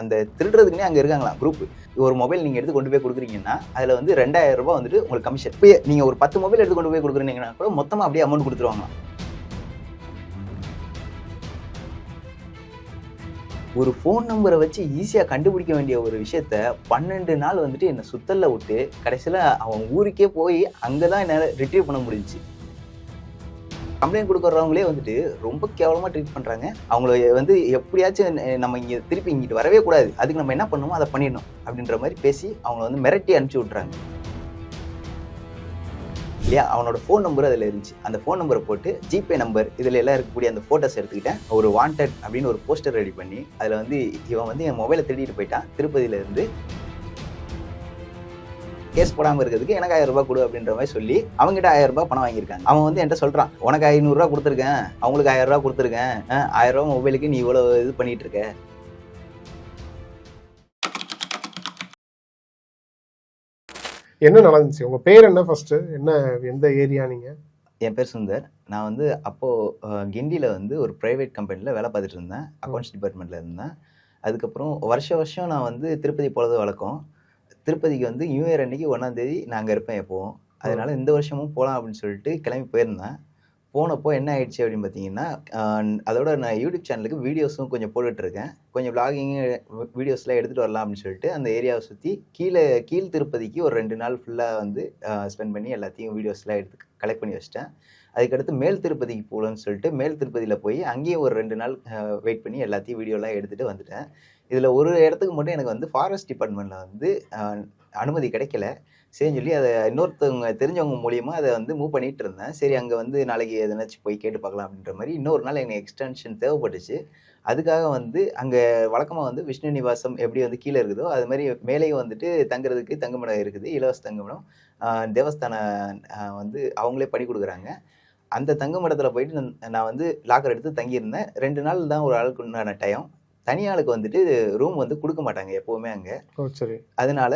அந்த திருடுறதுக்குனே அங்கே இருக்காங்களாம் குரூப் ஒரு மொபைல் நீங்கள் எடுத்து கொண்டு போய் கொடுக்குறீங்கன்னா அதில் வந்து ரெண்டாயிரம் ரூபாய் வந்துட்டு உங்களுக்கு கமிஷன் இப்போ நீங்கள் ஒரு பத்து மொபைல் எடுத்து கொண்டு போய் கொடுக்குறீங்கன்னா கூட மொத்தமாக அப்படியே அமௌண்ட் கொடுத்துருவாங்க ஒரு ஃபோன் நம்பரை வச்சு ஈஸியாக கண்டுபிடிக்க வேண்டிய ஒரு விஷயத்த பன்னெண்டு நாள் வந்துட்டு என்னை சுத்தலில் விட்டு கடைசியில் அவன் ஊருக்கே போய் அங்கே தான் என்னால் ரிட்ரீவ் பண்ண முடிஞ்சுச்சு. கம்ப்ளைண்ட் கொடுக்குறவங்களே வந்துட்டு ரொம்ப கேவலமாக ட்ரீட் பண்ணுறாங்க அவங்கள வந்து எப்படியாச்சும் நம்ம இங்கே திருப்பி இங்கிட்டு வரவே கூடாது. அதுக்கு நம்ம என்ன பண்ணணுமோ அதை பண்ணிடணும் அப்படின்ற மாதிரி பேசி அவங்கள வந்து மிரட்டி அனுப்பிச்சி விட்றாங்க இல்லையா? அவனோட ஃபோன் நம்பர் அதில் இருந்துச்சு. அந்த ஃபோன் நம்பரை போட்டு ஜிபே நம்பர் இதில் எல்லாம் இருக்கக்கூடிய அந்த ஃபோட்டோஸ் எடுத்துக்கிட்டேன். ஒரு வாண்டட் அப்படின்னு ஒரு போஸ்டர் ரெடி பண்ணி அதில் வந்து இவன் வந்து என் மொபைலை திருடிட்டு போயிட்டான். திருப்பதியிலேருந்து கேஸ் போடாமல் இருக்கிறதுக்கு எனக்கு ஆயிரம் ரூபாய் கொடு அப்படின்ற மாதிரி சொல்லி அவங்ககிட்ட ஆயிரம் ரூபாய் பணம் வாங்கியிருக்காங்க. அவன் வந்து என்கிட்ட சொல்கிறான் உனக்கு ஐநூறுரூவா கொடுத்துருக்கேன். அவங்களுக்கு ஆயிரம் ரூபாய் கொடுத்துருக்கேன். ஆயிரம் ரூபாய் மொபைலுக்கு நீ இவ்வளோ இது பண்ணிட்டு இருக்க. என்ன நடந்துச்சு? உங்க பேர் என்ன ஃபர்ஸ்ட் என்ன எந்த ஏரியா நீங்க? என் பேர் சுந்தர். நான் வந்து அப்போது கிண்டியில் வந்து ஒரு ப்ரைவேட் கம்பெனியில் வேலை பார்த்துட்டு இருந்தேன். அக்கௌண்ட்ஸ் டிபார்ட்மெண்ட்டில் இருந்தேன். அதுக்கப்புறம் வருஷ வருஷம் நான் வந்து திருப்பதி போகிறது வழக்கம். திருப்பதிக்கு வந்து நியூ இயர் அன்னைக்கு ஒன்றாந்தேதி நான் அங்கே இருப்பேன் எப்போவும் அதனால இந்த வருஷமும் போகலாம் அப்படின்னு சொல்லிட்டு கிளம்பி போயிருந்தேன். போனப்போ என்ன ஆயிடுச்சு அப்படின்னு பார்த்தீங்கன்னா அதோட நான் யூடியூப் சேனலுக்கு வீடியோஸும் கொஞ்சம் போட்டுட்ருக்கேன். கொஞ்சம் vlogging வீடியோஸ்லாம் எடுத்துகிட்டு வரலாம் அப்படின்னு சொல்லிட்டு அந்த ஏரியாவை சுற்றி கீழே கீழ் திருப்பதிக்கு ஒரு ரெண்டு நாள் ஃபுல்லாக வந்து ஸ்பெண்ட் பண்ணி எல்லாத்தையும் வீடியோஸ்லாம் எடுத்து கலெக்ட் பண்ணி வச்சிட்டேன். அதுக்கடுத்து மேல் திருப்பதிக்கு போகலான்னு சொல்லிட்டு மேல் திருப்பதியில் போய் அங்கேயும் ஒரு ரெண்டு நாள் வெயிட் பண்ணி எல்லாத்தையும் வீடியோலாம் எடுத்துகிட்டு வந்துட்டேன். இதில் ஒரு இடத்துக்கு மட்டும் எனக்கு வந்து ஃபாரஸ்ட் டிபார்ட்மெண்ட்டில் வந்து அனுமதி கிடைக்கல. சரின்னு சொல்லி அதை இன்னொருத்தவங்க தெரிஞ்சவங்க மூலியமாக அதை வந்து மூவ் பண்ணிகிட்டு இருந்தேன். சரி அங்கே வந்து நாளைக்கு எதனாச்சும் போய் கேட்டு பார்க்கலாம் அப்படின்ற மாதிரி இன்னொரு நாள் எனக்கு எக்ஸ்டென்ஷன் தேவைப்பட்டுச்சு. அதுக்காக வந்து அங்கே வழக்கமாக வந்து விஷ்ணு நிவாசம் எப்படி வந்து கீழே இருக்குதோ அது மாதிரி மேலேயும் வந்துட்டு தங்குறதுக்கு தங்குமிடம் இருக்குது இலவச தங்குமிடம். தேவஸ்தான வந்து அவங்களே பண்ணி கொடுக்குறாங்க. அந்த தங்குமிடத்தில் போயிட்டு நான் நான் வந்து லாக்கர் எடுத்து தங்கியிருந்தேன். ரெண்டு நாள் தான் ஒரு ஆளுக்கு உண்டான டைம் தனியாளுக்கு வந்துட்டு ரூம் வந்து கொடுக்க மாட்டாங்க எப்போவுமே அங்கே. சரி. அதனால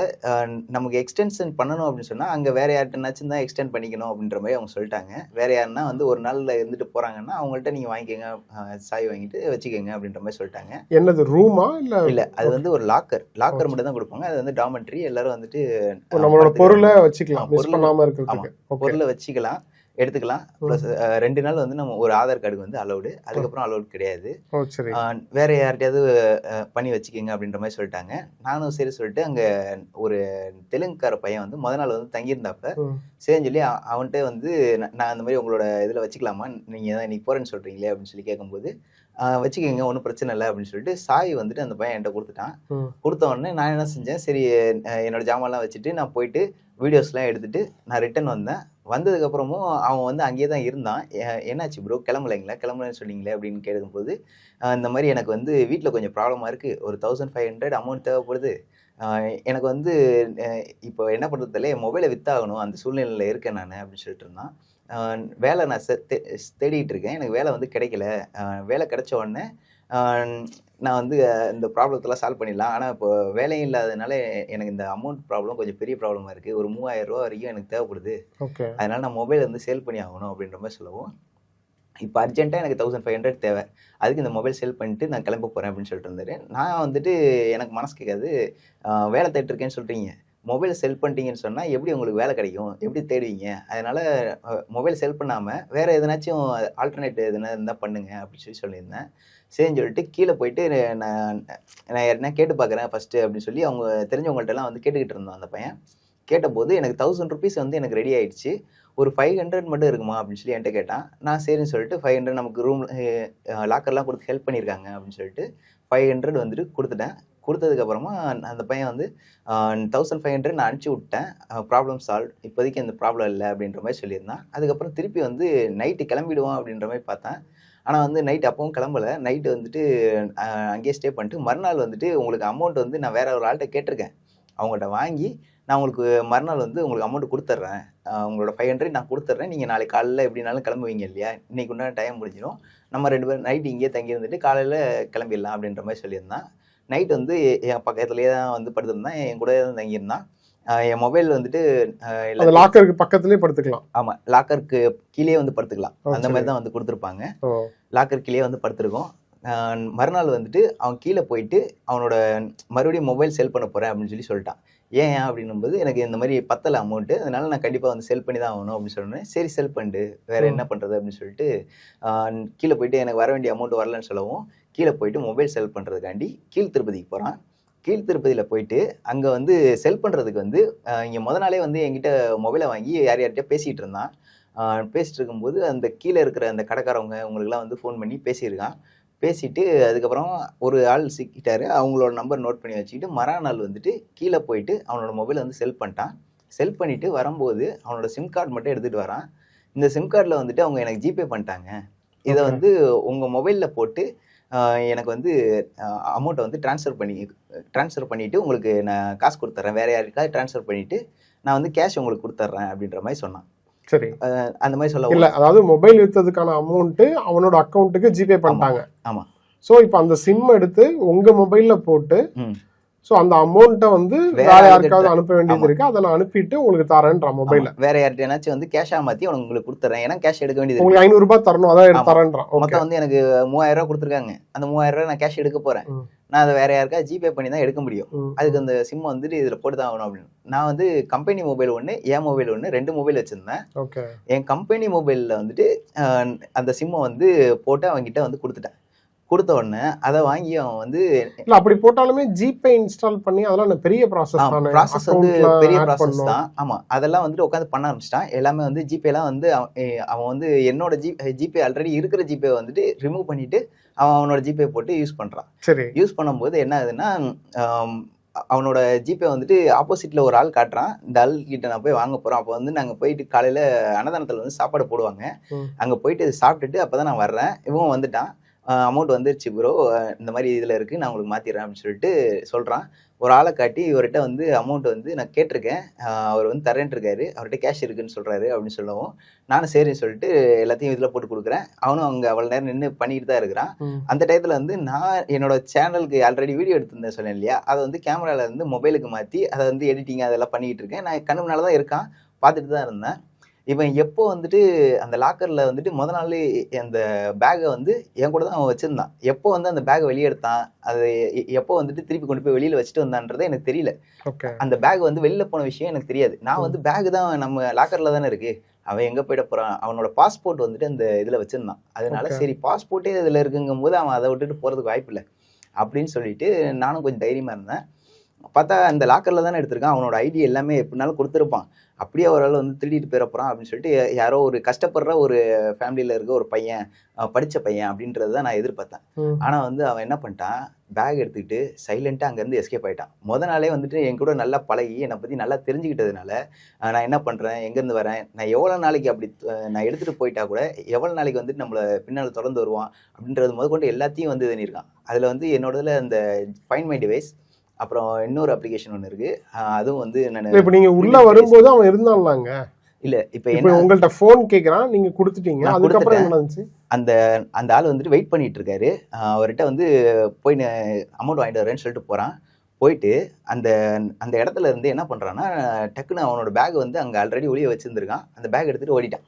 நமக்கு எக்ஸ்டென்ஷன் பண்ணணும் அப்படின்னு சொன்னால் அங்கே வேற யார்கிட்டனாச்சும் தான் எக்ஸ்டெண்ட் பண்ணிக்கணும் அப்படின்ற மாதிரி அவங்க சொல்லிட்டாங்க. வேற யாருன்னா வந்து ஒரு நாளில் இருந்துட்டு போகிறாங்கன்னா அவங்கள்ட்ட நீங்கள் வாங்கிக்கோங்க சாய் வாங்கிட்டு வச்சுக்கோங்க அப்படின்ற மாதிரி சொல்லிட்டாங்க. என்னது ரூமா இல்ல? இல்லை அது வந்து ஒரு லாக்கர் லாக்கர் மட்டும் தான் கொடுப்பாங்க. அது வந்து டாமெண்ட்ரி எல்லாரும் வந்துட்டு நம்மளோட. பொருளை வச்சுக்கலாம். பொருள் ஓகே பொருளை வச்சுக்கலாம். எடுத்துக்கலாம். ப்ளஸ் ரெண்டு நாள் வந்து நம்ம ஒரு ஆதார் கார்டுக்கு வந்து அலௌடு அதுக்கப்புறம் அலௌட் கிடையாது. வேற யார்கிட்டயாவது பண்ணி வச்சுக்கிங்க அப்படின்ற மாதிரி சொல்லிட்டாங்க. நானும் சரி சொல்லிட்டு அங்கே ஒரு தெலுங்குக்கார பையன் வந்து முத நாள் வந்து தங்கியிருந்தாப்ப. சரின்னு சொல்லி அவ- அவன்கிட்ட வந்து நான் அந்த மாதிரி உங்களோட இதில் வச்சுக்கலாமா? நீங்கள் தான் இன்னைக்கு போகிறேன்னு சொல்கிறீங்களே அப்படின்னு சொல்லி கேட்கும்போது வச்சுக்கோங்க ஒன்றும் பிரச்சனை இல்லை அப்படின்னு சொல்லிட்டு சாய் வந்துட்டு அந்த பையன் என்கிட்ட கொடுத்துட்டான். கொடுத்த உடனே நான் என்ன செஞ்சேன் சரி என்னோட ஜாமான்லாம் வச்சுட்டு நான் போயிட்டு வீடியோஸ்லாம் எடுத்துட்டு நான் ரிட்டர்ன் வந்தேன். வந்ததுக்கப்புறமும் அவன் வந்து அங்கேயே தான் இருந்தான். என்னாச்சு ப்ரோ கிளம்பலைங்களா? கிளம்பலன்னு சொன்னீங்களே அப்படின்னு கேட்கும்போது இந்த மாதிரி எனக்கு வந்து வீட்டில் கொஞ்சம் ப்ராப்ளமாக இருக்குது ஒரு தௌசண்ட் ஃபைவ் ஹண்ட்ரட் அமௌண்ட் தேவைப்படுது. எனக்கு வந்து இப்போ என்ன பண்ணுறது தெரியல என் மொபைலை வித்தாகணும். அந்த சூழ்நிலையில் இருக்கேன் நான் அப்படின்னு சொல்லிட்டு இருந்தான். வேலை நான் தே- தேடிட்டு இருக்கேன். எனக்கு வேலை வந்து கிடைக்கல. வேலை கிடைச்ச உடனே நான் வந்து இந்த ப்ராப்ளத்தெல்லாம் சால்வ் பண்ணிடலாம். ஆனால் இப்போ வேலையும் இல்லாதனால எனக்கு இந்த அமௌண்ட் ப்ராப்ளம் கொஞ்சம் பெரிய ப்ராப்ளமாக இருக்குது ஒரு மூவாயிரம் ரூபா வரைக்கும் எனக்கு தேவைப்படுது. ஓகே அதனால நான் மொபைல் வந்து சேல் பண்ணி ஆகணும் அப்படின்ற மாதிரி சொல்லவும். இப்போ அர்ஜென்ட்டாக எனக்கு தௌசண்ட் ஃபைவ் ஹண்ட்ரட் தேவை. அதுக்கு இந்த மொபைல் சேல் பண்ணிட்டு நான் கிளம்ப போகிறேன் அப்படின்னு சொல்லிட்டு இருந்தாரு. நான் வந்துட்டு எனக்கு மனசு கேட்காது. வேலை தேடிட்டு இருக்கேன்னு சொல்கிறீங்க மொபைல் செல் பண்ணிட்டீங்கன்னு சொன்னால் எப்படி உங்களுக்கு வேலை கிடைக்கும்? எப்படி தேடுவீங்க? அதனால் மொபைல் செல் பண்ணாமல் வேறு எதனாச்சும் ஆல்டர்னேட் எதுனா இருந்தால் பண்ணுங்க அப்படின்னு சொல்லி சொல்லியிருந்தேன். சரின்னு சொல்லிட்டு கீழே போயிட்டு நான் நான் என்ன கேட்டு பார்க்குறேன் ஃபஸ்ட்டு அப்படின்னு சொல்லி அவங்க தெரிஞ்சவங்கள்ட்டலாம் வந்து கேட்டுக்கிட்டு இருந்தோம் அந்த பையன். கேட்டபோது எனக்கு தௌசண்ட் ருபீஸ் வந்து எனக்கு ரெடி ஆகிடுச்சு ஒரு ஃபைவ் ஹண்ட்ரட் மட்டும் இருக்குமா அப்படின்னு சொல்லி என்கிட்ட கேட்டான். நான் சரின்னு சொல்லிட்டு ஃபைவ் ஹண்ட்ரட் நமக்கு ரூம் லாக்கர்லாம் கொடுத்து ஹெல்ப் பண்ணியிருக்காங்க அப்படின்னு சொல்லிட்டு ஃபைவ் ஹண்ட்ரட் வந்துட்டு கொடுத்துட்டேன். கொடுத்ததுக்கப்புறமா அந்த பையன் வந்து தௌசண்ட் ஃபைவ் ஹண்ட்ரட் நான் அனுப்பிச்சி விட்டேன். ப்ராப்ளம் சால்வ் இப்போதைக்கு இந்த ப்ராப்ளம் இல்லை அப்படின்ற மாதிரி சொல்லியிருந்தான். அதுக்கப்புறம் திருப்பி வந்து நைட்டு கிளம்பிடுவோம் அப்படின்ற மாதிரி பார்த்தேன். ஆனால் வந்து நைட் அப்பவும் கிளம்பல. நைட்டு வந்துட்டு அங்கேயே ஸ்டே பண்ணிட்டு மறுநாள் வந்துட்டு உங்களுக்கு அமௌண்ட் வந்து நான் வேறு ஒரு ஆள்கிட்ட கேட்டிருக்கேன். அவங்கள்ட்ட வாங்கி நான் உங்களுக்கு மறுநாள் வந்து உங்களுக்கு அமௌண்ட் கொடுத்துட்றேன். உங்களோட ஃபைவ் ஹண்ட்ரட் நான் கொடுத்துட்றேன். நீங்கள் நாளைக்கு காலையில் எப்படினாலும் கிளம்புவீங்க இல்லையா? இன்னைக்கு உண்டான டைம் முடிஞ்சிடும். நம்ம ரெண்டு பேரும் நைட் இங்கேயே தங்கியிருந்துட்டு காலையில் கிளம்பிடலாம் அப்படின்ற மாதிரி சொல்லியிருந்தான். நைட் வந்து என் பக்கத்துலேயே தான் வந்து படுத்திருந்தான். என் கூட தான் தங்கியிருந்தான் என் மொபைல் வந்துட்டு லாக்கருக்கு பக்கத்துலயே படுத்துக்கலாம். ஆமாம் லாக்கருக்கு கீழே வந்து படுத்துக்கலாம். அந்த மாதிரி. தான் வந்து கொடுத்துருப்பாங்க. லாக்கர் கீழே வந்து படுத்திருக்கோம். மறுநாள் வந்துட்டு அவன் கீழே போயிட்டு அவனோட மறுபடியும் மொபைல் செல் பண்ண போகிறேன் அப்படின்னு சொல்லி சொல்லிட்டான். ஏன் அப்படின்னும்போது எனக்கு இந்த மாதிரி பத்தலை அமௌண்ட்டு அதனால நான் கண்டிப்பாக வந்து செல் பண்ணி தான் ஆகணும் அப்படின்னு சொன்னேன் சரி செல் பண்ணிட்டு வேற. என்ன பண்ணுறது அப்படின்னு சொல்லிட்டு கீழே போயிட்டு எனக்கு வர வேண்டிய அமௌண்ட் வரலன்னு சொல்லவும் கீழே போயிட்டு மொபைல் செல் பண்ணுறதுக்காண்டி கீழ் திருப்பதிக்கு போகிறான் கீழ் திருப்பதியில் போயிட்டு அங்கே வந்து செல் பண்ணுறதுக்கு வந்து இங்கே முத நாளே வந்து என்கிட்ட மொபைலை வாங்கி யார் யார்கிட்ட பேசிகிட்டு இருந்தான். ஆஹ் பேசிட்டு இருக்கும்போது அந்த கீழே இருக்கிற அந்த கடைக்காரவங்க உங்களுக்குலாம் வந்து ஃபோன் பண்ணி பேசியிருக்கான். பேசிட்டு அதுக்கப்புறம் ஒரு ஆள் சிக்கிட்டாரு. அவங்களோட நம்பர் நோட் பண்ணி வச்சுக்கிட்டு மறுநாள் வந்துட்டு கீழே போயிட்டு அவனோட மொபைலை வந்து செல் பண்ணிட்டான். செல் பண்ணிட்டு வரும்போது அவனோட சிம் கார்டு மட்டும் எடுத்துகிட்டு வரான். இந்த சிம் கார்டில் வந்துட்டு அவங்க எனக்கு ஜிபே பண்ணிட்டாங்க. இதை. வந்து உங்கள் மொபைலில் போட்டு எனக்கு வந்து அமௌண்ட்டை வந்து ட்ரான்ஸ்ஃபர் பண்ணி ட்ரான்ஸ்ஃபர் பண்ணிவிட்டு உங்களுக்கு நான் காசு கொடுத்துட்றேன் வேறு யாருக்காவது ட்ரான்ஸ்ஃபர் பண்ணிவிட்டு நான் வந்து கேஷ் உங்களுக்கு கொடுத்துட்றேன் அப்படின்ற மாதிரி சொன்னான். சரி. அந்த மாதிரி சொல்ல இல்ல அதாவது மொபைல் வித்ததுக்கான அமௌண்ட் அவனோட அக்கௌண்ட்டுக்கு ஜிபே பண்ணிட்டாங்க. ஆமா. சோ இப்போ அந்த சிம் எடுத்து உங்க மொபைல்ல போட்டு சோ அந்த அமௌண்ட்டை வந்து வேற யாருக்காவது அனுப்ப வேண்டியது. இருக்கு. அதை நான் அனுப்பிட்டு உங்களுக்கு தரேன்ற மொபைல. வேற யார்கிட்டனாச்சும் வந்து கேஷா மாத்தி உனக்கு உங்களுக்கு கொடுத்துறேன். ஏன்னா கேஷ் எடுக்க வேண்டியது. உங்களுக்கு ஐநூறு ரூபாய் தரணும். அதான். தரேன்றான் மொத்தம் வந்து எனக்கு மூவாயிரம் ரூபாய் கொடுத்துருக்காங்க. அந்த மூவாயிரம் ரூபாய் நான் கேஷ் எடுக்க போறேன். நான் அதை வேற யாருக்கா ஜிபே பண்ணி தான் எடுக்க முடியும். அதுக்கு அந்த சிம் வந்துட்டு இதுல போட்டு தான் ஆகணும் அப்படின்னு. நான் வந்து கம்பெனி மொபைல் ஒன்று என் மொபைல் ஒன்று ரெண்டு மொபைல் வச்சிருந்தேன். என் கம்பெனி மொபைலில் வந்துட்டு அந்த சிம்மை வந்து போட்டு அவன்கிட்ட வந்து கொடுத்துட்டேன். கொடுத்த உடனே அதை வாங்கி அவன் வந்து இல்ல அப்படி போட்டாலுமே ஜிபே இன்ஸ்டால் பண்ணி அதெல்லாம் பெரிய ப்ராசஸ் தானே? ப்ராசஸ் வந்து பெரிய ப்ராசஸ். தான். ஆமா அதெல்லாம் வந்துட்டு உட்காந்து பண்ண ஆரம்பிச்சிட்டான். எல்லாமே வந்து ஜிபேலாம் வந்து அவன் வந்து என்னோட ஜி ஜிபே ஆல்ரெடி இருக்கிற ஜிபே வந்துட்டு ரிமூவ் பண்ணிட்டு அவன் அவனோட ஜிபே போட்டு யூஸ் பண்றான். சரி. யூஸ் பண்ணும்போது என்ன ஆகுதுன்னா அவனோட ஜிபே வந்துட்டு ஆப்போசிட்ல ஒரு ஆள் காட்டுறான். இந்த ஆள் கிட்ட நான் போய் வாங்க போறோம். அப்போ வந்து நாங்க போயிட்டு காலையில அன்னதானத்துல வந்து சாப்பாடு போடுவாங்க. அங்க போயிட்டு சாப்பிட்டுட்டு அப்பதான் நான் வர்றேன். இவன் வந்துட்டான். அமௌண்ட் வந்துருச்சு ப்ரோ இந்த மாதிரி இதில் இருக்குது நான் உங்களுக்கு மாற்றிடுறேன் அப்படின்னு சொல்லிட்டு சொல்கிறான் ஒரு ஆளை காட்டி இவர்கிட்ட வந்து அமௌண்ட் வந்து நான் கேட்டிருக்கேன். அவர் வந்து தரேன்ட்டு இருக்காரு. அவர்கிட்ட கேஷ் இருக்குன்னு சொல்கிறாரு அப்படின்னு சொல்லவும். நானும் சரின்னு சொல்லிட்டு எல்லாத்தையும் இதில் போட்டு கொடுக்குறேன். அவனும் அங்கே அவ்வளோ நேரம் நின்று பண்ணிட்டு தான் இருக்கிறான். அந்த டயத்தில் வந்து நான் என்னோட சேனலுக்கு ஆல்ரெடி வீடியோ எடுத்திருந்தேன் சொன்னேன் இல்லையா? அதை வந்து கேமரால இருந்து மொபைலுக்கு மாற்றி அதை வந்து எடிட்டிங் அதெல்லாம் பண்ணிக்கிட்டு இருக்கேன். நான் கண்ணு முன்னால தான் இருக்கான். பார்த்துட்டு தான் இருந்தேன். இவன் எப்போ வந்துட்டு அந்த லாக்கரில் வந்துட்டு முத நாள் அந்த பேக்கை வந்து என் கூட தான் அவன் வச்சுருந்தான். எப்போ வந்து அந்த பேக்கை வெளியே எடுத்தான் அது எப்போ வந்துட்டு திருப்பி கொண்டு போய் வெளியில் வச்சுட்டு வந்தான்றதே எனக்கு தெரியல. அந்த பேக் வந்து வெளில போன விஷயம் எனக்கு தெரியாது. நான் வந்து பேக் தான் நம்ம லாக்கரில் தானே இருக்கு. அவன் எங்கே போயிட போகிறான் அவனோட பாஸ்போர்ட் வந்துட்டு அந்த இதில் வச்சுருந்தான். அதனால. சரி பாஸ்போர்ட்டே இதில் இருக்குங்கும் போது அவன் அதை விட்டுட்டு போகிறதுக்கு வாய்ப்பு இல்லை. அப்படின்னு சொல்லிட்டு நானும் கொஞ்சம் தைரியமாக இருந்தேன். பார்த்தா அந்த லாக்கரில் தானே எடுத்திருக்கான். அவனோட ஐடி எல்லாமே எப்படினாலும் கொடுத்துருப்பான். அப்படியே ஆள் வந்து திருடிட்டு போயிட போகிறான் அப்படின்னு சொல்லிட்டு யாரோ ஒரு கஷ்டப்படுற ஒரு ஃபேமிலியில் இருக்க ஒரு பையன் படிச்ச பையன் அப்படின்றது தான் நான் எதிர்பார்த்தேன். ஆனால் வந்து அவன் என்ன பண்ணிட்டான்? பேக் எடுத்துக்கிட்டு சைலண்ட்டாக அங்கேருந்து எஸ்கேப் ஆயிட்டான். முத நாளே வந்துட்டு என் கூட நல்லா பழகி என்னை பற்றி நல்லா தெரிஞ்சுக்கிட்டதுனால நான் என்ன பண்ணுறேன் எங்கேருந்து வரேன்? நான் எவ்வளோ நாளைக்கு அப்படி நான் எடுத்துகிட்டு போயிட்டா கூட எவ்வளோ நாளைக்கு வந்துட்டு நம்மளை பின்னால் தொடர்ந்து வருவான் அப்படின்றது முதற்கொண்டு எல்லாத்தையும் வந்து பண்ணியிருக்கான் அதில் வந்து என்னோடதுல அந்த ஃபைன் மை டிவைஸ் அப்புறம் இன்னொரு அப்ளிகேஷன் ஒன்று இருக்குது அதுவும் வந்து நான் இப்ப நீங்க உள்ள வரும்போது அவன் இருந்தான்லாங்க. இல்லை இப்போ என்ன உங்கள்ட்ட போன் கேக்குறான் நீங்க கொடுத்துட்டீங்க. அதுக்கப்புறம். என்ன நடந்துச்சு? அந்த அந்த ஆள் வந்துட்டு வெயிட் பண்ணிட்டு இருக்காரு. அவர்கிட்ட வந்து போய் அமௌண்ட் வாங்கிட்டு வரேன்னு சொல்லிட்டு போகிறான் போயிட்டு அந்த அந்த இடத்துல இருந்து என்ன பண்ணுறான்னா டக்குன்னு அவனோட பேக் வந்து அங்கே ஆல்ரெடி ஒளிய வச்சிருந்திருக்கான். அந்த பேக் எடுத்துட்டு ஓடிட்டான்.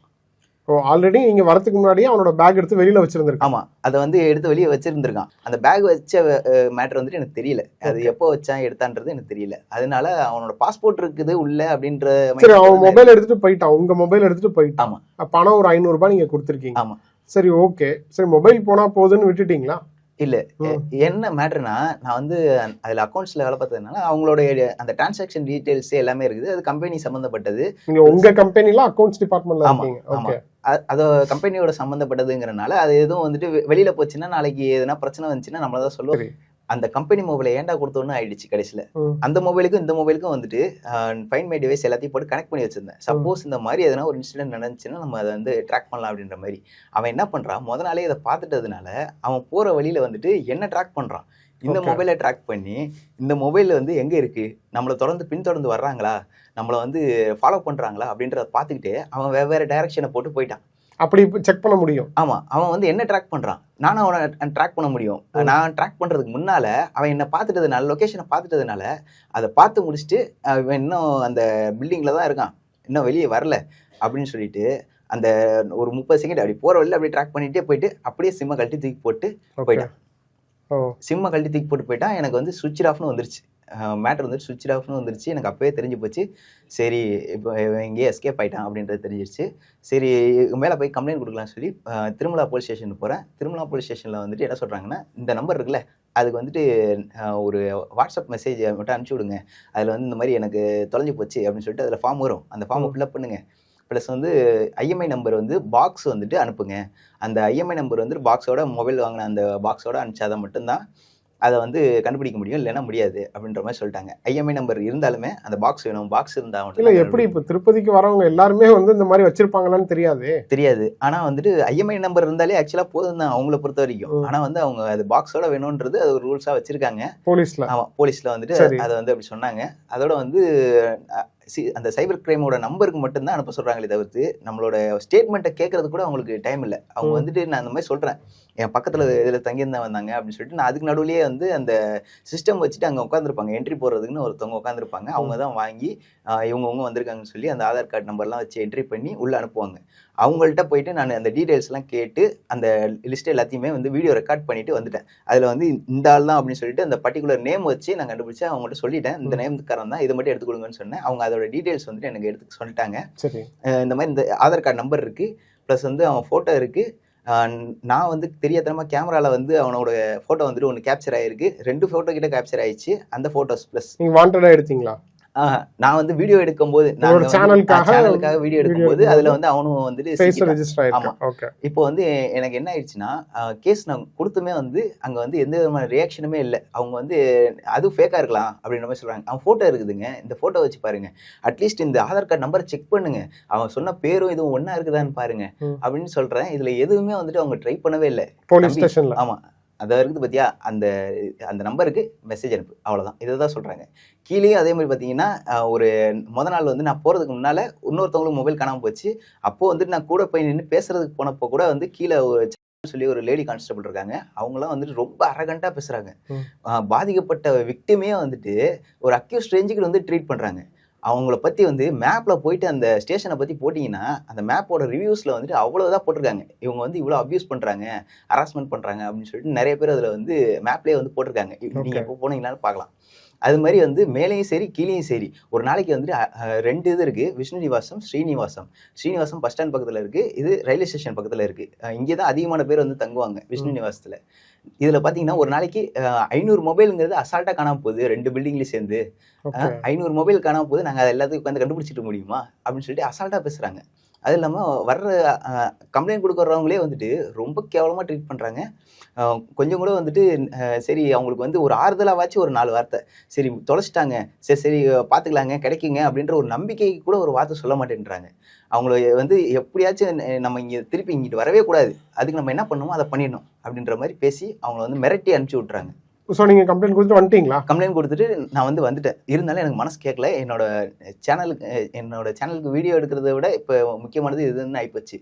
ஓ ஆல்ரெடி நீங்க வரதுக்கு முன்னாடியே அவனோட பேக் எடுத்து வெளியில வச்சிருந்திருக்கான். ஆமாம் அதை வந்து எடுத்து வெளியே வச்சிருந்திருக்கான். அந்த பேக் வச்ச மேட்டர் வந்துட்டு எனக்கு தெரியல. அது. எப்போ வச்சான் எடுத்தான்றது எனக்கு தெரியல. அதனால அவனோட பாஸ்போர்ட் இருக்குது உள்ள அப்படின்ற சரி அவன் மொபைல் எடுத்துட்டு போயிட்டான். உங்க மொபைல் எடுத்துட்டு போயிட்டான். ஆமா. பணம் ஒரு ஐநூறு ரூபாய் நீங்க கொடுத்துருக்கீங்க. ஆமா. சரி ஓகே சரி மொபைல் போனா போதுன்னு விட்டுட்டீங்களா? இல்ல. என்ன மேட்டர்னா நான் வந்து அதுல அக்கௌண்ட்ஸ்ல வேலை பார்த்ததுனால அவங்களோட அந்த டிரான்சாக்ஷன் டீடைல்ஸ் எல்லாமே இருக்குது. அது கம்பெனி சம்மந்தப்பட்டது நீங்க உங்க கம்பெனில அக்கௌண்ட்ஸ் டிபார்ட்மெண்ட்ல ஆமா, இருக்கீங்க. ஆமா. ஓகே அ- அது கம்பெனியோட சம்மந்தப்பட்டதுங்கிறனால அது எதுவும் வந்துட்டு வெளியில போச்சுன்னா நாளைக்கு எதனா பிரச்சனை வந்துச்சுன்னா நம்மள தான் சொல்லுவோம். அந்த கம்பெனி மொபைலை ஏன்டா கொடுத்தோன்னு ஆயிடுச்சு கடைசியில். அந்த மொபைலுக்கும் இந்த மொபைலுக்கும் வந்துட்டு ஃபைன் மை டிவைஸ் எல்லாத்தையும் போட்டு கனெக்ட் பண்ணி வச்சிருந்தேன். சப்போஸ் இந்த மாதிரி எதனா ஒரு இன்சிடென்ட் நடந்துச்சுன்னா நம்ம அதை வந்து ட்ராக் பண்ணலாம் அப்படின்ற மாதிரி. அவன் என்ன பண்றான்? முத நாளே இதை பார்த்துட்டதுனால அவன் போற வழியில வந்துட்டு என்ன ட்ராக் பண்றான்? இந்த. மொபைலை ட்ராக் பண்ணி இந்த மொபைல் வந்து எங்க இருக்கு? நம்மளை தொடர்ந்து பின்தொடர்ந்து வர்றாங்களா? நம்மளை வந்து ஃபாலோ பண்றாங்களா? அப்படின்றத பார்த்துக்கிட்டு அவன் வெவ்வேறு டைரக்ஷனை போட்டு போயிட்டான். அப்படி செக் பண்ண முடியும். ஆமா. அவன் வந்து என்ன ட்ராக் பண்றான்? நானும் அவனை ட்ராக் பண்ண முடியும். நான் ட்ராக் பண்றதுக்கு முன்னால அவன் என்ன பார்த்துட்டதுனால லொகேஷனை பார்த்துட்டதுனால அதை பார்த்து முடிச்சுட்டு அவன் இன்னும் அந்த பில்டிங்ல தான் இருக்கான். இன்னும் வெளியே வரல. அப்படின்னு சொல்லிட்டு அந்த ஒரு முப்பது செகண்ட் அப்படி போகிற வழியில் அப்படியே ட்ராக் பண்ணிகிட்டே போயிட்டு அப்படியே சிம்மை கழட்டி தூக்கி போட்டு போயிட்டான். சிம்மை கழட்டி தூக்கி போட்டு போயிட்டான் எனக்கு வந்து சுவிட்ச் ஆஃப்னு வந்துருச்சு. மேட்ரு வந்துட்டு சுவிட்ச் ஆஃப்னு வந்துருச்சு. எனக்கு அப்போவே தெரிஞ்சு போச்சு. சரி இப்போ எங்கேயே எஸ்கேப் ஆயிட்டான் அப்படின்றது தெரிஞ்சிருச்சு. சரி மேலே போய் கம்ப்ளைண்ட் கொடுக்கலாம்னு சொல்லி திருமலா போலீஸ் ஸ்டேஷனுக்கு போகிறேன் திருமலா போலீஸ் ஸ்டேஷனில் வந்துட்டு என்ன சொல்கிறாங்கன்னா இந்த நம்பர் இருக்குல்ல அதுக்கு வந்துட்டு ஒரு வாட்ஸ்அப் மெசேஜ் மட்டும் அனுப்பிச்சி விடுங்க. அதில் வந்து இந்த மாதிரி எனக்கு தொலைஞ்சு போச்சு அப்படின்னு சொல்லிட்டு அதில் ஃபார்ம் வரும். அந்த ஃபார்மை ம். ஃபில்அப் பண்ணுங்க. ப்ளஸ் வந்து ஐஎம்ஐ நம்பர் வந்து பாக்ஸ் வந்துட்டு அனுப்புங்க. அந்த ஐஎம்ஐ நம்பர் வந்து பாக்ஸோட மொபைல் வாங்கின அந்த பாக்ஸோட அனுப்பிச்சாதான் மட்டும்தான் அதை வந்து கண்டுபிடிக்க முடியும் இல்லைன்னா முடியாது அப்படின்ற மாதிரி சொல்லிட்டாங்க. ஐஎம்ஐ நம்பர் இருந்தாலுமே அந்த பாக்ஸ் வேணும். பாக்ஸ் இருந்தால் மட்டும் இல்ல எப்படி இப்ப திருப்பதிக்கு வரவங்க எல்லாருமே வந்து இந்த மாதிரி வச்சிருப்பாங்களான்னு தெரியாது. தெரியாது. ஆனா வந்துட்டு ஐஎம்ஐ நம்பர் இருந்தாலே ஆக்சுவலா போதும் தான் அவங்கள பொறுத்த வரைக்கும். ம். ஆனா வந்து அவங்க அது பாக்ஸோட வேணும்ன்றது அது ஒரு ரூல்ஸா வச்சிருக்காங்க. போலீஸ்ல. ஆமா போலீஸ்ல வந்துட்டு. அதை வந்து அப்படி சொன்னாங்க. அதோட வந்து சி- அந்த சைபர் கிரைமோட நம்பருக்கு மட்டும்தான் அனுப்ப சொல்றாங்களே தவிர்த்து நம்மளோட ஸ்டேட்மெண்ட்டை கேட்கறது கூட அவங்களுக்கு டைம் இல்லை அவங்க. வந்துட்டு நான் அந்த மாதிரி சொல்றேன் என் பக்கத்துல இதுல தங்கியிருந்தா வந்தாங்க அப்படின்னு சொல்லிட்டு நான் அதுக்கு நடுவுலயே வந்து அந்த சிஸ்டம் வச்சுட்டு அங்க உட்காந்துருப்பாங்க என்ட்ரி போடுறதுக்குன்னு ஒருத்தவங்க உட்காந்துருப்பாங்க அவங்க தான் வாங்கி இவங்கவங்க வந்திருக்காங்கன்னு சொல்லி அந்த ஆதார் கார்டு நம்பர்லாம் வச்சு என்ட்ரி பண்ணி உள்ள அனுப்புவாங்க. அவங்கள்ட்ட போயிட்டு நான் அந்த டீடைல்ஸ்லாம் கேட்டு அந்த லிஸ்ட் எல்லாத்தையுமே வந்து வீடியோ ரெக்கார்ட் பண்ணிட்டு வந்துட்டேன். அதில் வந்து இந்த ஆள் தான் அப்படின்னு சொல்லிட்டு அந்த பர்டிகுலர் நேம் வச்சு நான் கண்டுபிடிச்சு அவங்கள்ட்ட சொல்லிட்டேன். இந்த. நேம்காரன் தான் இதை மட்டும் எடுத்து கொடுங்கன்னு சொன்னேன். அவங்க அதோட டீடைல்ஸ் வந்துட்டு எனக்கு எடுத்து சொல்லிட்டாங்க. இந்த மாதிரி இந்த ஆதார் கார்டு நம்பர் இருக்கு. ப்ளஸ் வந்து அவன் ஃபோட்டோ இருக்கு. அஹ் நான் வந்து தெரியாதனமாக கேமரால வந்து அவனோட ஃபோட்டோ வந்துட்டு ஒன்று கேப்சர் ஆயிருக்கு. ரெண்டு ஃபோட்டோ கிட்ட கேப்சர் ஆயிடுச்சு. அந்த ஃபோட்டோஸ் ப்ளஸ் நீங்கள் வாண்டடாக எடுத்தீங்களா? நான் வந்து வீடியோ எடுக்கும்போது நான் சேனலுக்காக வீடியோ எடுக்கும்போது அதுல வந்து அவனும் வந்துட்டு ஆமா. இப்போ வந்து எனக்கு என்ன ஆயிடுச்சுன்னா கேஸ் நான் கொடுத்துமே வந்து அங்கே வந்து எந்த விதமான ரியாக்ஷனுமே இல்லை. அவங்க வந்து அது ஃபேக்காக இருக்கலாம் அப்படின்ற மாதிரி சொல்கிறாங்க அவன் ஃபோட்டோ இருக்குதுங்க. இந்த ஃபோட்டோ வச்சு பாருங்க. அட்லீஸ்ட் இந்த ஆதார் கார்டு நம்பரை செக் பண்ணுங்க. அவன் சொன்ன பேரும் இதுவும் ஒன்றா இருக்குதான்னு பாருங்க. அப்படின்னு சொல்கிறேன் இதில் எதுவுமே வந்துட்டு அவங்க ட்ரை பண்ணவே இல்லை. போலீஸ் ஸ்டேஷன்ல ஆமாம் அதை இருக்குது பார்த்தியா அந்த அந்த நம்பருக்கு மெசேஜ் அனுப்பு. அவ்வளோதான் இதை தான் சொல்கிறாங்க கீழேயும் அதே மாதிரி பார்த்தீங்கன்னா ஒரு முத நாள் வந்து நான் போகிறதுக்கு முன்னால் இன்னொருத்தவங்களுக்கு மொபைல் காணாமல் போச்சு. அப்போது வந்துட்டு நான் கூட போய் நின்று பேசுறதுக்கு போனப்போ கூட வந்து கீழே ஒரு சொல்லி ஒரு லேடி கான்ஸ்டபிள் இருக்காங்க. அவங்களாம் வந்துட்டு ரொம்ப அரகண்டாக பேசுகிறாங்க. பாதிக்கப்பட்ட விக்டிமே வந்துட்டு ஒரு அக்யூஸ்ட் ரேஞ்சுக்கு வந்து ட்ரீட் பண்ணுறாங்க அவங்கள பற்றி வந்து மேப்பில் போயிட்டு அந்த ஸ்டேஷனை பற்றி போட்டிங்கன்னா அந்த மேப்போட ரிவ்யூஸில் வந்துட்டு அவ்வளோதான் போட்டிருக்காங்க. இவங்க வந்து இவ்வளோ அப்யூஸ் பண்ணுறாங்க ஹராஸ்மெண்ட் பண்ணுறாங்க அப்படின்னு சொல்லிட்டு நிறைய பேர் அதில் வந்து மேப்லேயே வந்து போட்டிருக்காங்க. நீங்கள். எப்போ போனீங்கனாலும் பார்க்கலாம். அது மாதிரி வந்து மேலேயும் சரி கீழேயும் சரி ஒரு நாளைக்கு வந்துட்டு ரெண்டு இது இருக்குது விஷ்ணு நிவாசம் ஸ்ரீனிவாசம் ஸ்ரீனிவாசம் பஸ் ஸ்டாண்ட் பக்கத்தில் இருக்குது இது ரயில்வே ஸ்டேஷன் பக்கத்தில் இருக்குது இங்கே தான் அதிகமான பேர் வந்து தங்குவாங்க விஷ்ணு. நிவாசத்தில். இதில் பார்த்தீங்கன்னா ஒரு நாளைக்கு ஐநூறு மொபைலுங்கிறது அசால்ட்டாக காணாம போகுது. ரெண்டு பில்டிங்லேயும் சேர்ந்து. ஐநூறு மொபைல் காணாம போது நாங்கள் அதை எல்லாத்தையும் உட்காந்து கண்டுபிடிச்சிட்டு முடியுமா? அப்படின்னு சொல்லிட்டு அசால்ட்டாக பேசுகிறாங்க அது இல்லாமல் வர்ற கம்ப்ளைண்ட் கொடுக்குறவங்களே வந்துட்டு ரொம்ப கேவலமாக ட்ரீட் பண்ணுறாங்க கொஞ்சம் கூட வந்துட்டு சரி அவங்களுக்கு வந்து ஒரு ஆறுதலாவாச்சும் ஒரு நாலு வார்த்தை. சரி தொலைச்சிட்டாங்க. சரி சரி பார்த்துக்கலாங்க கிடைக்குங்க அப்படின்ற ஒரு நம்பிக்கைக்கு கூட ஒரு வார்த்தை சொல்ல மாட்டேன்றாங்க. அவங்கள வந்து எப்படியாச்சும் நம்ம இங்கே திருப்பி இங்கிட்டு வரவே கூடாது. அதுக்கு நம்ம என்ன பண்ணணுமோ அதை பண்ணிடணும் அப்படின்ற மாதிரி பேசி அவங்கள வந்து மிரட்டி அனுப்பிச்சி விட்றாங்க ஸோ நீங்கள் கம்ப்ளைண்ட் கொடுத்துட்டு வந்துட்டீங்களா? கம்ப்ளைண்ட் கொடுத்துட்டு நான் வந்து வந்துட்டேன். இருந்தாலும் எனக்கு மனசு கேட்கல. என்னோட சேனலுக்கு என்னோட சேனலுக்கு வீடியோ எடுக்கிறத விட இப்போ முக்கியமானது இதுன்னு ஆகிப்போச்சு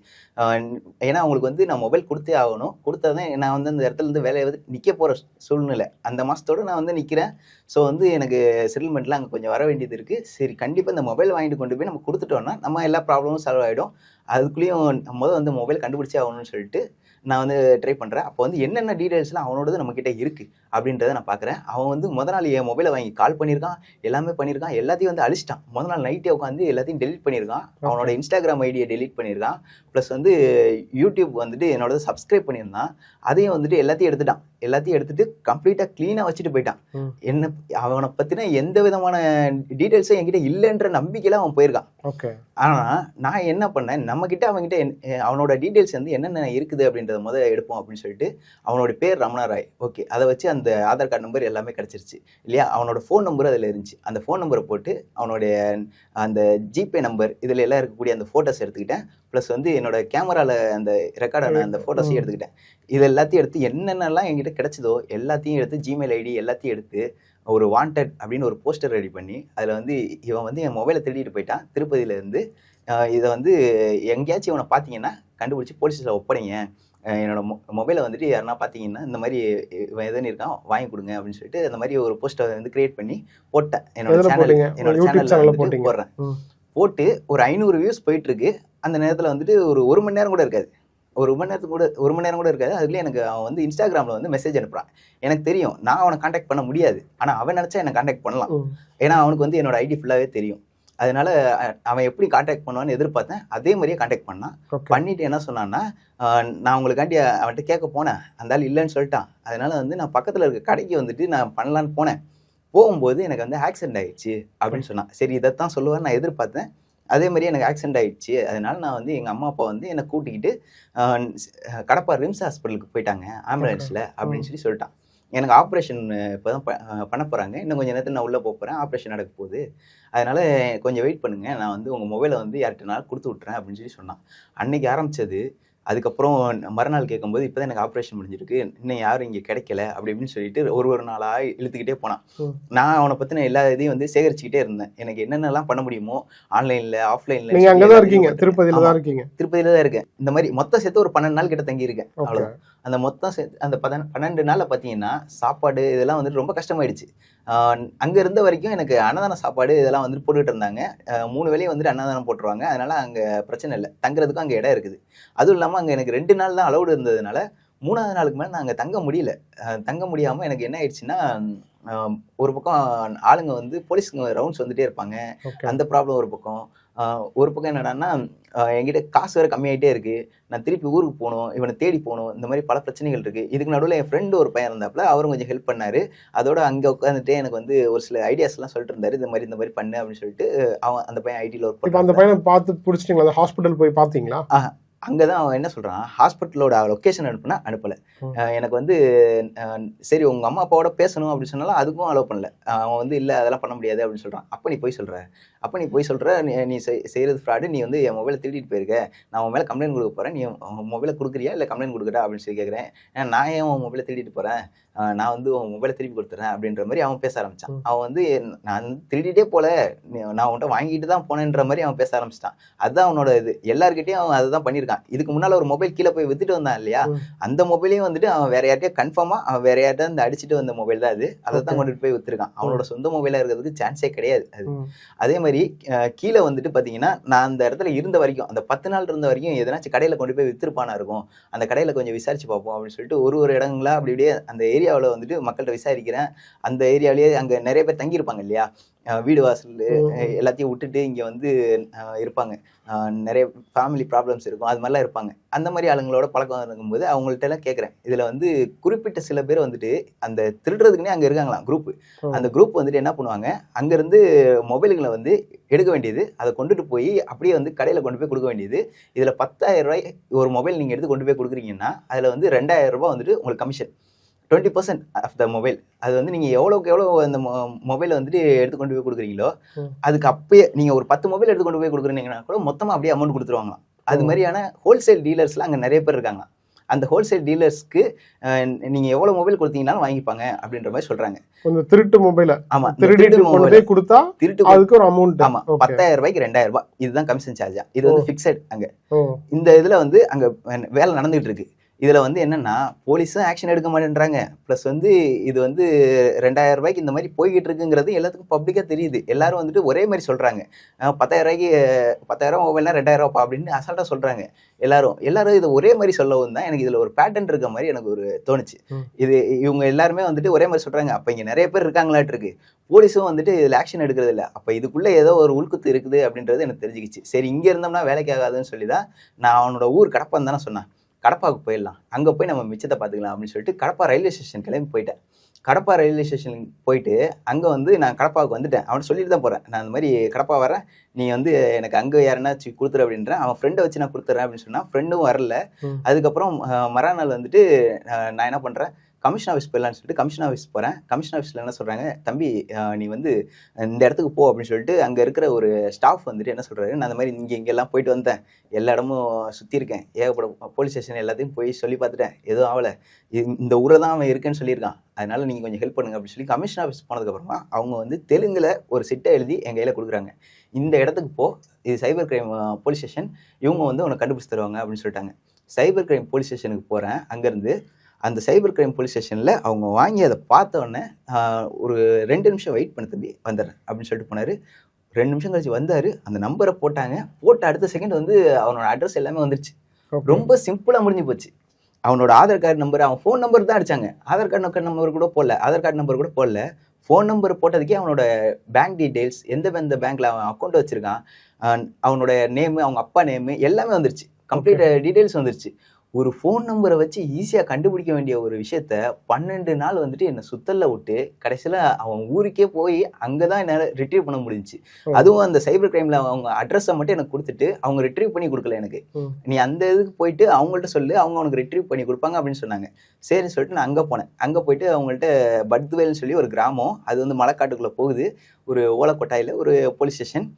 ஏன்னா அவங்களுக்கு வந்து நான் மொபைல் கொடுத்தே ஆகணும். கொடுத்தா தான் நான் வந்து அந்த இடத்துல இருந்து வேலையை வந்து நிற்க போகிற சூழ்நிலை. அந்த மாதத்தோடு நான் வந்து நிற்கிறேன் ஸோ வந்து எனக்கு செட்டில்மெண்ட்லாம் அங்கே கொஞ்சம் வர வேண்டியது இருக்குது சரி கண்டிப்பாக இந்த மொபைல் வாங்கிட்டு கொண்டு போய் நம்ம கொடுத்துட்டோம்னா நம்ம எல்லா ப்ராப்ளமும் சால்வ் ஆகிடும் அதுக்குள்ளேயும் முதல் வந்து மொபைல் கண்டுபிடிச்சே ஆகணும்னு சொல்லிட்டு நான் வந்து ட்ரை பண்ணுறேன் அப்போ வந்து என்னென்ன டீடைல்ஸ்லாம் அவனோடது நம்மக்கிட்ட இருக்குது அப்படின்றத நான் பார்க்குறேன் அவன் வந்து முத நாள் என் மொபைலை வாங்கி கால் பண்ணியிருக்கான். எல்லாமே பண்ணியிருக்கான். எல்லாத்தையும் வந்து அழிச்சிட்டான். முத நாள் நைட்டே உட்காந்து எல்லாத்தையும் டெலீட் பண்ணியிருக்கான். அவனோட இன்ஸ்டாகிராம் ஐடியை டெலீட் பண்ணியிருக்கான். ப்ளஸ் வந்து யூடியூப் வந்துட்டு என்னோட சப்ஸ்கிரைப் பண்ணியிருந்தான். அதையும் வந்துட்டு எல்லாத்தையும் எடுத்துட்டான். எல்லாத்தையும் எடுத்துட்டு கம்ப்ளீட்டாக க்ளீனாக வச்சுட்டு போயிட்டான். என்ன அவனை பற்றின எந்த விதமான டீட்டெயில்ஸும் என்கிட்ட இல்லைன்ற நம்பிக்கையில் அவன் போயிருக்கான். ஓகே. ஆனால் நான் என்ன பண்ணேன் நம்மக்கிட்ட அவன்கிட்ட என்- அஹ் அவனோட டீட்டெயில்ஸ் வந்து என்னென்ன இருக்குது அப்படின்றத முத எடுப்போம் அப்படின்னு சொல்லிட்டு அவனோட பேர் ரமணா ராய் ஓகே. அதை வச்சு அந்த ஆதார் கார்டு நம்பர் எல்லாமே கிடச்சிருச்சு. இல்லையா? அவனோட ஃபோன் நம்பர் அதில் இருந்துச்சு. அந்த ஃபோன் நம்பரை போட்டு அவனுடைய அந்த ஜிபே நம்பர் இதில் எல்லாம் இருக்கக்கூடிய அந்த ஃபோட்டோஸ் எடுத்துக்கிட்டேன். ப்ளஸ் வந்து என்னோட கேமராவில் அந்த ரெக்கார்டான அந்த ஃபோட்டோஸையும். எடுத்துக்கிட்டேன். இது எல்லாத்தையும் எடுத்து என்னென்னலாம் என்கிட்ட கிடைச்சதோ எல்லாத்தையும் எடுத்து ஜிமெயில் ஐடி எல்லாத்தையும் எடுத்து ஒரு வாண்டட் அப்படின்னு ஒரு போஸ்டர் ரெடி பண்ணி அதில் வந்து இவன் வந்து என் மொபைலை திருடிட்டு போயிட்டான். திருப்பதியில இருந்து அஹ் இதை வந்து எங்கேயாச்சும் இவனை பார்த்தீங்கன்னா கண்டுபிடிச்சி போலீஸில் ஒப்படைங்க. என்னோட மொ மொபைலை வந்துட்டு யாருன்னா பார்த்தீங்கன்னா இந்த மாதிரி இவன் எதுன்னு இருக்கான் வாங்கி கொடுங்க அப்படின்னு சொல்லிட்டு அந்த மாதிரி ஒரு போஸ்டர் வந்து கிரியேட் பண்ணி போட்டேன். என்னோட சேனல் என்னோட சேனல்ல போடுறேன். போட்டு ஒரு ஐநூறு வியூஸ் போயிட்டு இருக்கு. அந்த நேரத்தில் வந்துட்டு ஒரு ஒரு மணி நேரம் கூட இருக்காது. ஒரு மணி நேரத்துக்கு கூட ஒரு மணி நேரம் கூட இருக்காது. அதுலேயே எனக்கு அவன் வந்து இன்ஸ்டாகிராமில் வந்து மெசேஜ் அனுப்புறான். எனக்கு தெரியும். நான் அவனை காண்டாக்ட் பண்ண முடியாது. ஆனால் அவன் நினச்சா என்னை காண்டாக்ட் பண்ணலாம். ஏன்னா அவனுக்கு வந்து என்னோட ஐடி ஃபுல்லாகவே தெரியும். அதனால அவன் எப்படி காண்டாக்ட் பண்ணுவான்னு எதிர்பார்த்தேன். அதே மாதிரியே காண்டாக்ட் பண்ணான். பண்ணிட்டு என்ன சொன்னான்னா நான் உங்களுக்காண்டி அவன்கிட்ட கேட்க போனேன். அந்த ஆள் இல்லைன்னு சொல்லிட்டான். அதனால வந்து நான் பக்கத்தில் இருக்க கடைக்கு வந்துட்டு நான் பண்ணலான்னு போனேன். போகும்போது எனக்கு வந்து ஆக்சிடென்ட் ஆயிடுச்சு. அப்படின்னு சொன்னான். சரி இதைத்தான் சொல்லுவார் நான் எதிர்பார்த்தேன். அதே மாதிரி எனக்கு ஆக்சிடென்ட் ஆயிடுச்சு. அதனால நான் வந்து எங்கள் அம்மா அப்பா வந்து என்னை கூட்டிக்கிட்டு கடப்பா ரிம்ஸ் ஹாஸ்பிட்டலுக்கு போயிட்டாங்க. ஆம்புலன்ஸில் அப்படின்னு சொல்லி சொல்லிட்டான். எனக்கு ஆப்ரேஷன் இப்போ தான் பண்ண போகிறாங்க இன்னும் கொஞ்சம் நேரத்தில் நான் உள்ளே போக போகிறேன் ஆப்ரேஷன் நடக்க போகுது. அதனால் கொஞ்சம் வெயிட் பண்ணுங்கள் நான் வந்து உங்கள் மொபைலை வந்து யார்கிட்டனாலும் கொடுத்து விட்றேன் அப்படின்னு சொல்லி சொன்னான். அன்னைக்கு ஆரம்பிச்சது அதுக்கப்புறம் மறுநாள் கேட்கும்போது இப்போ தான் எனக்கு ஆப்ரேஷன் முடிஞ்சிருக்கு. இன்னும் யாரும் இங்கே கிடைக்கல அப்படி இப்படின்னு சொல்லிட்டு ஒரு ஒரு நாளாக இழுத்துக்கிட்டே போனான். நான் அவனை பற்றின எல்லா இதையும் வந்து சேகரிச்சுக்கிட்டே இருந்தேன். எனக்கு என்னென்னலாம் பண்ண முடியுமோ ஆன்லைனில் ஆஃப்லைனில் நீங்க அங்கதான் இருக்கீங்க. திருப்பதியில தான் இருக்கீங்க. திருப்பதியில தான் இருக்கேன். இந்த மாதிரி மொத்தம் சேர்த்து ஒரு பன்னெண்டு நாள் கிட்ட தங்கி இருக்கேன் ஓகே. அவ்வளோ அந்த மொத்தம் சேர்த்து அந்த பதன் பன்னெண்டு நாளில் பார்த்தீங்கன்னா சாப்பாடு இதெல்லாம் வந்துட்டு ரொம்ப கஷ்டமாயிடுச்சு. அங்கே இருந்த வரைக்கும் எனக்கு அன்னதான சாப்பாடு இதெல்லாம் வந்துட்டு போட்டுக்கிட்டு இருந்தாங்க. மூணு வேளையும் வந்துட்டு அன்னதானம் போட்டுருவாங்க. அதனால அங்கே பிரச்சனை இல்லை. தங்குறதுக்கும் அங்கே இடம் இருக்குது. அதுவும் இல்லாமல் அங்கே எனக்கு ரெண்டு நாள் தான் அலௌடு இருந்ததுனால மூணாவது நாளுக்கு மேலே நான் அங்கே தங்க முடியல. தங்க முடியாமல் எனக்கு என்ன ஆயிடுச்சுன்னா ஒரு பக்கம் ஆளுங்க வந்து போலீஸுங்க ரவுண்ட்ஸ் வந்துட்டே இருப்பாங்க. அந்த ப்ராப்ளம் ஒரு பக்கம். ஒரு பக்கம் என்னடான்னா என்கிட்ட காசு வேறு கம்மியாயிட்டே இருக்கு. நான் திருப்பி ஊருக்கு போகணும் இவனை தேடி போகணும் இந்த மாதிரி பல பிரச்சனைகள் இருக்கு. இதுக்கு நடுவில் என் ஃப்ரெண்டு ஒரு பையன் இருந்தாப்புல அவரும் கொஞ்சம் ஹெல்ப் பண்ணாரு. அதோட அங்கே உட்காந்துட்டு எனக்கு வந்து ஒரு சில ஐடியாஸ்லாம் சொல்லிட்டு இருந்தாரு. இந்த மாதிரி இந்த மாதிரி பண்ணு அப்படின்னு சொல்லிட்டு அவன் அந்த பையன் ஐடியில் ஒர்க் இப்போ அந்த பையனை பார்த்து பிடிச்சிட்டீங்களா? ஹாஸ்பிட்டல் போய் பார்த்தீங்களா? அங்கே தான் அவன் என்ன சொல்கிறான் ஹாஸ்பிட்டலோட லொக்கேஷன் அனுப்புனா அனுப்பலை. எனக்கு வந்து சரி உங்கள் அம்மா அப்பாவோட பேசணும் அப்படின்னு சொன்னாலும் அதுக்கும் அலோவ் பண்ணல. அவன் வந்து இல்லை அதெல்லாம் பண்ண முடியாது அப்படின்னு சொல்கிறான் அப்போ நீ போய் சொல்கிற அப்போ நீ போய் சொல்கிற நீ நீ செய்- செய்கிறது ஃப்ராடு நீ வந்து என் மொபைலை திருடிட்டு போயிருக்க. நான் உன் மேலே கம்ப்ளைண்ட் கொடுக்க போகிறேன் நீ உன் மொபைலை கொடுக்குறியா? இல்லை கம்ப்ளைண்ட் கொடுக்குறா? அப்படின்னு சொல்லி கேட்குறேன் நான் ஏன் உன் மொபைலை திருடிட்டு போகிறேன் நான் வந்து உன் மொபைலை திருப்பி கொடுத்துறேன் அப்படின்ற மாதிரி அவன் பேச ஆரம்பிச்சான். ம். அவன் வந்து நான் திருடிட்டே போல. நான் உன்கிட்ட வாங்கிட்டு தான் போனேன்ற மாதிரி அவன் பேச ஆரம்பிச்சிட்டான். அதுதான் அவனோட இது. எல்லார்கிட்டயும் அவன் அதை தான் பண்ணியிருக்கான். இதுக்கு முன்னால் ஒரு மொபைல் கீழே போய் வித்துட்டு வந்தான் இல்லையா. அந்த மொபைலையும் வந்துட்டு அவன் வேற யார்ட்டையும் கன்ஃபார்மாக அவன் வேற யார்ட்ட இருந்து அடிச்சுட்டு வந்த மொபைல் தான் அது. அதை தான். கொண்டுட்டு போய் வித்துருக்கான். அவனோட சொந்த மொபைலாக இருக்கிறதுக்கு சான்ஸே கிடையாது அது. அதே மாதிரி கீழே வந்துட்டு பார்த்தீங்கன்னா நான் அந்த இடத்துல இருந்த வரைக்கும் அந்த பத்து நாள் இருந்த வரைக்கும் எதனாச்சும் கடையில் கொண்டு போய் வித்துருப்பானா இருக்கும். அந்த கடையில் கொஞ்சம் விசாரிச்சு பார்ப்போம் அப்படின்னு சொல்லிட்டு ஒரு ஒரு இடங்களா அப்படி இப்படியே அந்த ஏரியாவில் வந்துட்டு மக்கள்கிட்ட விசாரிக்கிறேன். அந்த ஏரியாவிலேயே அங்கே நிறைய பேர் தங்கியிருப்பாங்க இல்லையா? வீடு வாசல் எல்லாத்தையும் விட்டுட்டு இங்கே வந்து இருப்பாங்க. நிறைய ஃபேமிலி ப்ராப்ளம்ஸ் இருக்கும். அது மாதிரிலாம் இருப்பாங்க. அந்த மாதிரி ஆளுங்களோட பழக்கம் இருக்கும்போது அவங்கள்ட்ட எல்லாம் கேட்குறேன். இதில் வந்து குறிப்பிட்ட சில பேர் வந்துட்டு அந்த திருடுறதுக்குனே அங்கே இருக்காங்களாம் குரூப் ம். அந்த குரூப் வந்துட்டு என்ன பண்ணுவாங்க? அங்கேருந்து மொபைல்களை வந்து எடுக்க வேண்டியது அதை கொண்டுட்டு போய் அப்படியே வந்து கடையில் கொண்டு போய் கொடுக்க வேண்டியது. இதில் பத்தாயிரம் ரூபாய் ஒரு மொபைல் நீங்கள் எடுத்து கொண்டு போய் கொடுக்குறீங்கன்னா அதில் வந்து ரெண்டாயிரம் ரூபாய் வந்துட்டு உங்களுக்கு commission twenty percent of the mobile அது வந்து நீங்கள் எவ்வளோக்கு எவ்வளோ அந்த மொபைலை வந்துட்டு எடுத்து கொண்டு போய் கொடுக்குறீங்களோ. அதுக்கு அப்பயே நீங்கள் ஒரு பத்து மொபைல் எடுத்து கொண்டு போய் கொடுக்குறீங்கன்னா கூட மொத்தமாக அப்படியே அமௌண்ட் கொடுத்துருவாங்களாம். அது. மாதிரியான ஹோல்சேல் டீலர்ஸ்லாம் அங்கே நிறைய பேர் இருக்காங்க அந்த ஹோல்சேல் டீலர்ஸ்க்கு நீங்கள் எவ்வளோ மொபைல் கொடுத்தீங்கனாலும் வாங்கிப்பாங்க அப்படின்ற மாதிரி சொல்கிறாங்க கொஞ்சம் திருட்டு மொபைல ஆமாம் திருடிட்டு கொண்டு போய் கொடுத்தா திருட்டு அதுக்கு ஒரு அமௌண்ட் ஆமா ஓகே. பத்தாயிரம் ரூபாய்க்கு ரெண்டாயிரம் ரூபாய். இதுதான் கமிஷன் சார்ஜா இது வந்து ஃபிக்ஸட் அங்க. இந்த இதுல வந்து அங்க வேலை நடந்துகிட்டு இருக்கு. இதுல வந்து என்னன்னா போலீஸும் ஆக்ஷன் எடுக்க மாட்டேன்றாங்க. ப்ளஸ் வந்து இது வந்து ரெண்டாயிரம் ரூபாய்க்கு இந்த மாதிரி போய்கிட்டு இருக்குங்கிறது எல்லாத்துக்கும் பப்ளிக்கா தெரியுது. எல்லாரும் வந்துட்டு ஒரே மாதிரி சொல்றாங்க. அஹ் பத்தாயிரம் ரூபாய்க்கு பத்தாயிரம் மொபைல்னா ரெண்டாயிரம் அப்படின்னு அசால்ட்டா சொல்றாங்க. எல்லாரும் எல்லாரும் இது ஒரே மாதிரி சொல்லவும் தான் எனக்கு இதுல ஒரு பேட்டர்ன் இருக்க மாதிரி எனக்கு ஒரு தோணுச்சு. இது இவங்க எல்லாருமே வந்துட்டு ஒரே மாதிரி சொல்றாங்க. அப்ப இங்க நிறைய பேர் இருக்காங்களாட்டு இருக்கு. போலீஸும் வந்துட்டு இதில் ஆக்ஷன் எடுக்கிறது இல்லை. அப்போ இதுக்குள்ளே ஏதோ ஒரு உள்குத்து இருக்குது அப்படின்றது எனக்கு தெரிஞ்சுக்கிச்சு. சரி இங்கே இருந்தோம்னா வேலைக்கு ஆகாதுன்னு சொல்லி தான் நான் அவனோட ஊர் கடப்பான்னு தானே சொன்னேன். கடப்பாவுக்கு போயிடலாம். அங்கே போய் நம்ம மிச்சத்தை பார்த்துக்கலாம் அப்படின்னு சொல்லிட்டு கடப்பா ரயில்வே ஸ்டேஷன் கிளம்பி போயிட்டேன். கடப்பா ரயில்வே ஸ்டேஷன் போயிட்டு அங்கே வந்து நான் கடப்பாவுக்கு வந்துட்டேன். அவன் சொல்லிட்டு தான் போகிறேன் நான் இந்த மாதிரி கடப்பா வரேன். நீ வந்து எனக்கு அங்கே யாருன்னாச்சும் கொடுத்துரு அப்படின்றேன் அவன் ஃப்ரெண்டை வச்சு நான் கொடுத்துட்றேன் அப்படின்னு சொன்னால் ஃப்ரெண்டும் வரல. அதுக்கப்புறம் மறுநாள் வந்துட்டு நான் என்ன பண்ணுறேன் கமிஷன் ஆஃபீஸ் போயிடலான்னு சொல்லிட்டு கமிஷன் ஆஃபீஸ் போகிறேன் கமிஷன் ஆஃபீஸில் என்ன சொல்கிறாங்க தம்பி நீ வந்து இந்த இடத்துக்கு போ அப்படின்னு சொல்லிட்டு அங்கே இருக்கிற ஒரு ஸ்டாஃப் வந்துட்டு என்ன சொல்கிறாரு நான் அந்த மாதிரி இங்கே இங்கெல்லாம் போயிட்டு வந்தேன். எல்லா இடமும் சுற்றிருக்கேன் ஏகப்பட போலீஸ் ஸ்டேஷன் எல்லாத்தையும் போய் சொல்லி பார்த்துட்டேன். எதுவும் ஆகலை இந்த ஊரில் தான் அவன் இருக்கேன்னு சொல்லியிருக்கான். அதனால் நீங்கள் கொஞ்சம் ஹெல்ப் பண்ணுங்க அப்படின்னு சொல்லி கமிஷன் ஆஃபீஸ் போனதுக்கப்புறமா அவங்க வந்து தெலுங்கில் ஒரு சிட்டை எழுதி என் கையில் கொடுக்குறாங்க. இந்த இடத்துக்கு போ. இது சைபர் கிரைம் போலீஸ் ஸ்டேஷன். இவங்க வந்து உனக்கு கண்டுபிடிச்சி தருவாங்க அப்படின்னு சொல்லிட்டாங்க. சைபர் கிரைம் போலீஸ் ஸ்டேஷனுக்கு போகிறேன் அங்கேருந்து அந்த சைபர் கிரைம் போலீஸ் ஸ்டேஷனில் அவங்க வாங்கி அதை பார்த்த உடனே ஆஹ், ஒரு ரெண்டு நிமிஷம் வெயிட் பண்ண தம்பி வந்துடுறேன் அப்படின்னு சொல்லிட்டு போனார். ரெண்டு நிமிஷம் கழிச்சு வந்தாரு அந்த நம்பரை போட்டாங்க. போட்ட அடுத்த செகண்ட் வந்து அவனோட அட்ரஸ் எல்லாமே வந்துருச்சு. ரொம்ப சிம்பிளா முடிஞ்சு போச்சு. அவனோட ஆதார் கார்டு நம்பர் அவன் ஃபோன் நம்பர் தான் அடிச்சாங்க. ஆதார் கார்டு நம்பர் கூட போடல ஆதார் கார்டு நம்பர் கூட போடல. ஃபோன் நம்பர் போட்டதுக்கே அவனோட பேங்க் டீடைல்ஸ் எந்த எந்த பேங்க்ல அவன் அக்கௌண்ட் வச்சிருக்கான் அவனோட நேமு அவங்க அப்பா நேமு எல்லாமே வந்துருச்சு. கம்ப்ளீட் டீடைல்ஸ் வந்துருச்சு. ஒரு ஃபோன் நம்பரை வச்சு ஈஸியாக கண்டுபிடிக்க வேண்டிய ஒரு விஷயத்த பன்னெண்டு நாள் வந்துட்டு என்னை சுத்தல்ல விட்டு கடைசியில் அவன் ஊருக்கே போய் அங்கே தான் என்னால் ரிட்ரீவ் பண்ண முடிஞ்சுச்சு. அதுவும் அந்த சைபர் கிரைமில் அவங்க அட்ரஸை மட்டும் எனக்கு கொடுத்துட்டு அவங்க ரிட்ரீவ் பண்ணி கொடுக்கல எனக்கு. நீ அந்த இதுக்கு போயிட்டு அவங்கள்ட்ட சொல்லு அவங்க உனக்கு ரிட்ரீவ் பண்ணி கொடுப்பாங்க அப்படின்னு சொன்னாங்க. சரின்னு சொல்லிட்டு நான் அங்கே போனேன். அங்கே போயிட்டு அவங்கள்ட்ட பத்வேல்னு சொல்லி ஒரு கிராமம் அது வந்து மலைக்காட்டுக்குள்ளே போகுது. ஒரு ஓலக்கொட்டாயில் ஒரு போலீஸ் ஸ்டேஷன்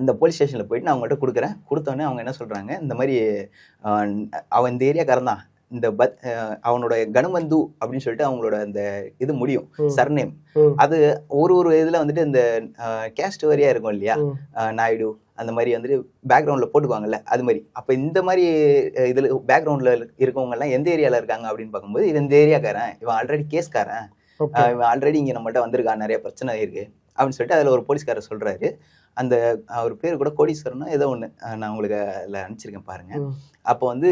அந்த போலீஸ் ஸ்டேஷனில் போயிட்டு நான் அவங்கள்ட்ட கொடுக்குறேன். கொடுத்தோன்னே அவங்க என்ன சொல்கிறாங்க இந்த மாதிரி அவன் இந்த ஏரியாக்காரன் தான். இந்த பத் அவனோட கனுமந்து அப்படின்னு சொல்லிட்டு அவங்களோட அந்த இது முடியும். சர்நேம். அது ஒரு ஒரு இதில் வந்துட்டு இந்த கேஸ்ட் வரியாக இருக்கும் இல்லையா? நாயுடு அந்த மாதிரி வந்துட்டு பேக்ரவுண்டில் போட்டுக்குவாங்கல்ல அது மாதிரி. அப்போ இந்த மாதிரி இதில் பேக்ரவுண்டில் இருக்கவங்கலாம் எந்த ஏரியாவில் இருக்காங்க அப்படின்னு பார்க்கும்போது இவன் இந்த ஏரியாக்காரன் இவன் ஆல்ரெடி கேஸ்காரன் இவன் ஆல்ரெடி இங்கே நம்மள்ட்ட வந்திருக்கான் நிறைய பிரச்சனை இருக்கு அப்படின்னு சொல்லிட்டு அதில் ஒரு போலீஸ்காரர் சொல்றாரு. அந்த அவர் பேர் கூட கோடீஸ்வரனா ஏதோ ஒன்று நான் உங்களுக்கு அதில் அனுப்பிச்சிருக்கேன் பாருங்க. ம். அப்போ வந்து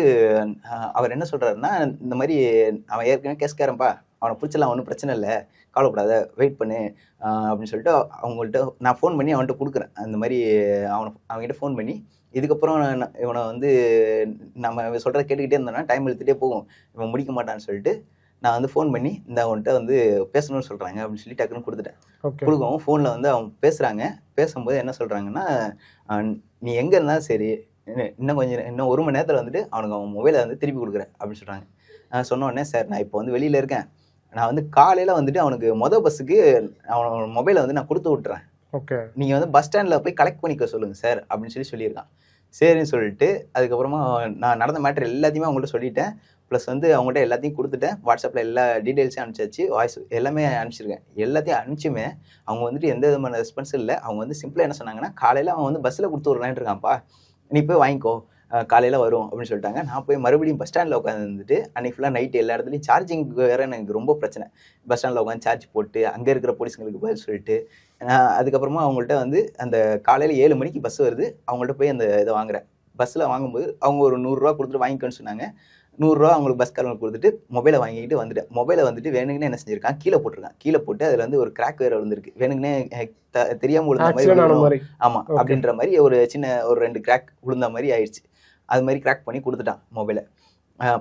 அவர் என்ன சொல்றாருன்னா இந்த மாதிரி அவன் ஏற்கனவே கேஸ்காரன்ப்பா அவனை பிடிச்சலாம் ஒன்றும் பிரச்சனை இல்லை கவலைப்படாத வெயிட் பண்ணு அப்படின்னு சொல்லிட்டு அவங்கள்ட்ட நான் ஃபோன் பண்ணி அவன்கிட்ட கொடுக்குறேன். அந்த மாதிரி அவனை அவன்கிட்ட ஃபோன் பண்ணி இதுக்கப்புறம் இவனை வந்து நம்ம சொல்கிறத கேட்டுக்கிட்டே இருந்தோன்னா டைம் இழுத்துட்டே போகும். இவன் முடிக்க மாட்டான்னு சொல்லிட்டு நான் வந்து ஃபோன் பண்ணி இந்த அவன்கிட்ட வந்து பேசணும்னு சொல்கிறாங்க அப்படின்னு சொல்லி டக்குன்னு கொடுத்துட்டேன். கொடுக்கவும் ஃபோனில் வந்து அவங்க பேசுகிறாங்க பேசும்போது என்ன சொல்கிறாங்கன்னா நீ எங்கே இருந்தாலும் சரி இன்னும் கொஞ்சம் இன்னும் ஒரு மணி நேரத்தில் வந்துட்டு அவனுக்கு அவன் மொபைலை வந்து திருப்பி கொடுக்குறேன் அப்படின்னு சொல்கிறாங்க நான் சொன்ன உடனே சார் நான் இப்போ வந்து வெளியில் இருக்கேன். நான் வந்து காலையில் வந்துட்டு அவனுக்கு மொதல் பஸ்ஸுக்கு அவனோட மொபைலை வந்து நான் கொடுத்து விட்டுறேன். ஓகே நீங்கள் வந்து பஸ் ஸ்டாண்டில் போய் கலெக்ட் பண்ணிக்க சொல்லுங்கள் சார் அப்படின்னு சொல்லி சொல்லியிருக்கான். சரின்னு சொல்லிட்டு அதுக்கப்புறமா நான் நடந்த மேட்டர் எல்லாத்தையுமே அவங்கள்ட்ட சொல்லிட்டேன். ப்ளஸ் வந்து அவங்கள்ட்ட எல்லாத்தையும் கொடுத்துட்டேன். வாட்ஸ்அப்பில் எல்லா டீட்டெயில்ஸையும் அனுப்பிச்சாச்சு. வாய்ஸ் எல்லாமே அனுப்பிச்சிருக்கேன். எல்லாத்தையும் அனுப்பிச்சுமே அவங்க வந்துட்டு எந்த விதமான ரெஸ்பான்ஸும் இல்லை. அவங்க வந்து சிம்பிளாக என்ன சொன்னாங்கன்னா காலையில் அவன் வந்து பஸ்ஸில் கொடுத்து விட்றேன் இருக்கான்ப்பா. நீ போய் வாங்கிக்கோ. காலையில் வரும். அப்படின்னு சொல்லிட்டாங்க. நான் போய் மறுபடியும் பஸ் ஸ்டாண்டில் உட்காந்துட்டு அன்றைக்கி ஃபுல்லாக நைட்டு எல்லா இடத்துலையும் சார்ஜிங் வேறு எனக்கு ரொம்ப பிரச்சனை. பஸ் ஸ்டாண்டில் உட்காந்து சார்ஜ் போட்டு அங்கே இருக்கிற போலீஸுங்களுக்கு பதில் சொல்லிட்டு அதுக்கப்புறமா அவங்கள்ட்ட வந்து அந்த காலையில் ஏழு மணிக்கு பஸ் வருது. அவங்கள்ட்ட போய் அந்த இதை வாங்குறேன். பஸ்ஸில் வாங்கும்போது அவங்க ஒரு நூறுரூவா கொடுத்துட்டு வாங்கிக்கோன்னு சொன்னாங்க. நூறுரூவா அவங்களுக்கு பஸ்காரங்களுக்கு கொடுத்துட்டு மொபைலை வாங்கிக்கிட்டு வந்துட்டேன். மொபைலை வந்துட்டு வேணுங்கன்னு என்ன செஞ்சிருக்கான்? கீழே போட்டிருக்கான். கீழே போட்டு அதில் வந்து ஒரு கிராக் வேறு விழுந்திருக்கு. வேணுங்கன்னே அஹ், த- தெரியாம விழுந்த மாதிரி ஆமா. அப்படின்ற மாதிரி ஒரு சின்ன ஒரு ரெண்டு கிராக் விழுந்த மாதிரி ஆயிடுச்சு. அது மாதிரி கிராக் பண்ணி கொடுத்துட்டான் மொபைலை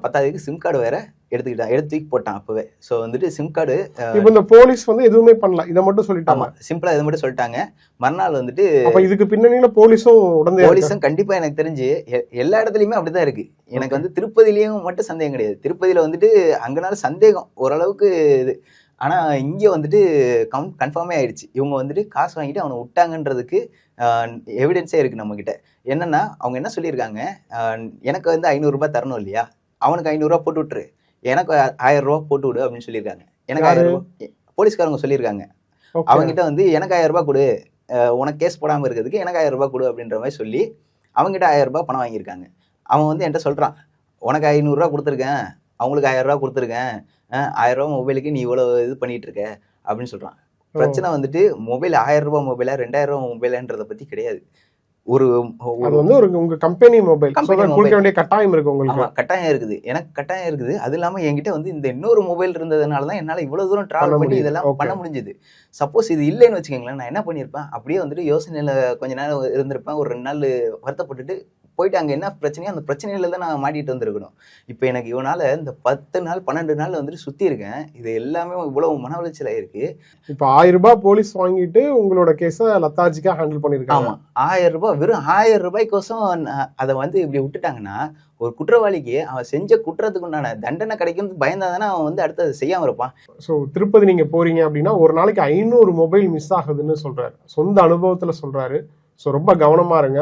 பத்தாவதுக்கு சிம் கார்டு வேற எடுத்துக்கிட்டான் எடுத்து தூக்கி போட்டான் அப்பவே. ஸோ வந்துட்டு சிம் கார்டு இப்போ இந்த போலீஸ் வந்து எதுவுமே பண்ணல. இதை மட்டும் சொல்லிட்டாங்க. சிம்பிளா இது மட்டும் சொல்லிட்டாங்க. மறுநாள் வந்துட்டு அப்ப இதுக்கு பின்னணியில போலீஸும் உடனே போலீஸும் கண்டிப்பா எனக்கு தெரிஞ்சு எல்லா இடத்துலயுமே அப்படிதான் இருக்கு. எனக்கு. வந்து திருப்பதிலயும் மட்டும் சந்தேகம் கிடையாது. திருப்பதியில வந்துட்டு அங்கனால சந்தேகம் ஓரளவுக்கு இது. ஆனா இங்க வந்துட்டு கம் கன்ஃபார்மே ஆயிடுச்சு. இவங்க வந்துட்டு காசு வாங்கிட்டு அவனை விட்டாங்கன்றதுக்கு எவிடன்ஸே இருக்கு நம்ம கிட்ட என்னன்னா அவங்க என்ன சொல்லியிருக்காங்க? எனக்கு வந்து ஐநூறு ரூபாய் தரணும் இல்லையா? அவனுக்கு ஐநூறுரூவா போட்டு விட்டுரு. எனக்கு ஆயிரம் ரூபாய் போட்டு விடு அப்படின்னு சொல்லியிருக்காங்க. எனக்கு யாரு? ஆயிரம் ரூபாய் போலீஸ்காரங்க சொல்லியிருக்காங்க. அவங்ககிட்ட வந்து எனக்கு ஆயிரம் ரூபாய் கொடு உனக்கு கேஸ் போடாமல் இருக்கிறதுக்கு எனக்கு ஆயிரம் ரூபாய் கொடு அப்படின்ற மாதிரி சொல்லி அவங்ககிட்ட ஆயிரம் ரூபாய் பணம் வாங்கியிருக்காங்க. அவன் வந்து என்கிட்ட சொல்கிறான் உனக்கு ஐநூறுரூவா கொடுத்துருக்கேன். அவங்களுக்கு ஆயிரம் ரூபாய் கொடுத்துருக்கேன். ஆயிரம் ரூபாய் மொபைலுக்கு நீ இவ்வளோ இது பண்ணிட்டு இருக்க. அப்படின்னு சொல்கிறான் பிரச்சனை வந்துட்டு மொபைல் ஆயிரம் ரூபாய் மொபைலா? ரெண்டாயிரம் ரூபாய் மொபைலான்றதை பத்தி கிடையாது. ஒரு அது வந்து ஒரு உங்க கம்பெனி மொபைல் கொடுக்க. வேண்டிய கட்டாயம் இருக்கு உங்களுக்கு. கட்டாயம் இருக்குது. எனக்கு கட்டாயம் இருக்குது. அது இல்லாம என்கிட்ட வந்து இந்த இன்னொரு மொபைல் இருந்ததுனால தான் என்னால இவ்வளவு தூரம் டிராவல் பண்ணி. இதெல்லாம். பண்ண முடிஞ்சது. சப்போஸ் இது இல்லைன்னு வச்சுக்கோங்களேன். நான் என்ன பண்ணியிருப்பேன்? அப்படியே வந்துட்டு யோசனையில கொஞ்ச நேரம் இருந்திருப்பேன். ஒரு ரெண்டு நாள் வருத்தப்பட்டுட்டு போயிட்டு அங்க என்ன பிரச்சனையோ அந்த பிரச்சனையில தான் நான் மாட்டிட்டு வந்திருக்கணும். இப்போ எனக்கு இவனால இந்த பத்து நாள் பன்னெண்டு நாள் வந்துட்டு சுத்தி இருக்கேன். இது எல்லாமே இவ்வளவு மன உளைச்சல் ஆயிருக்கு இப்ப ஆயிரம் ரூபாய் போலீஸ் வாங்கிட்டு உங்களோட கேஸ லத்தாஜிக்கா ஹேண்டில் பண்ணிருக்காங்க. ஆமா. ஆயிரம் ரூபாய் வெறும் ஆயிரம் ரூபாய்க்கோசம் அதை வந்து இப்படி விட்டுட்டாங்கன்னா ஒரு குற்றவாளிக்கு அவன் செஞ்ச குற்றத்துக்கு உண்டான தண்டனை கிடைக்கும்னு பயந்தா தானே அவன் வந்து அடுத்து அதை செய்யாம இருப்பான். ஸோ திருப்பதி நீங்க போறீங்க அப்படின்னா ஒரு நாளைக்கு ஐநூறு மொபைல் மிஸ் ஆகுதுன்னு சொல்றாரு. சொந்த அனுபவத்துல சொல்றாரு. ஸோ ரொம்ப கவனமா இருங்க.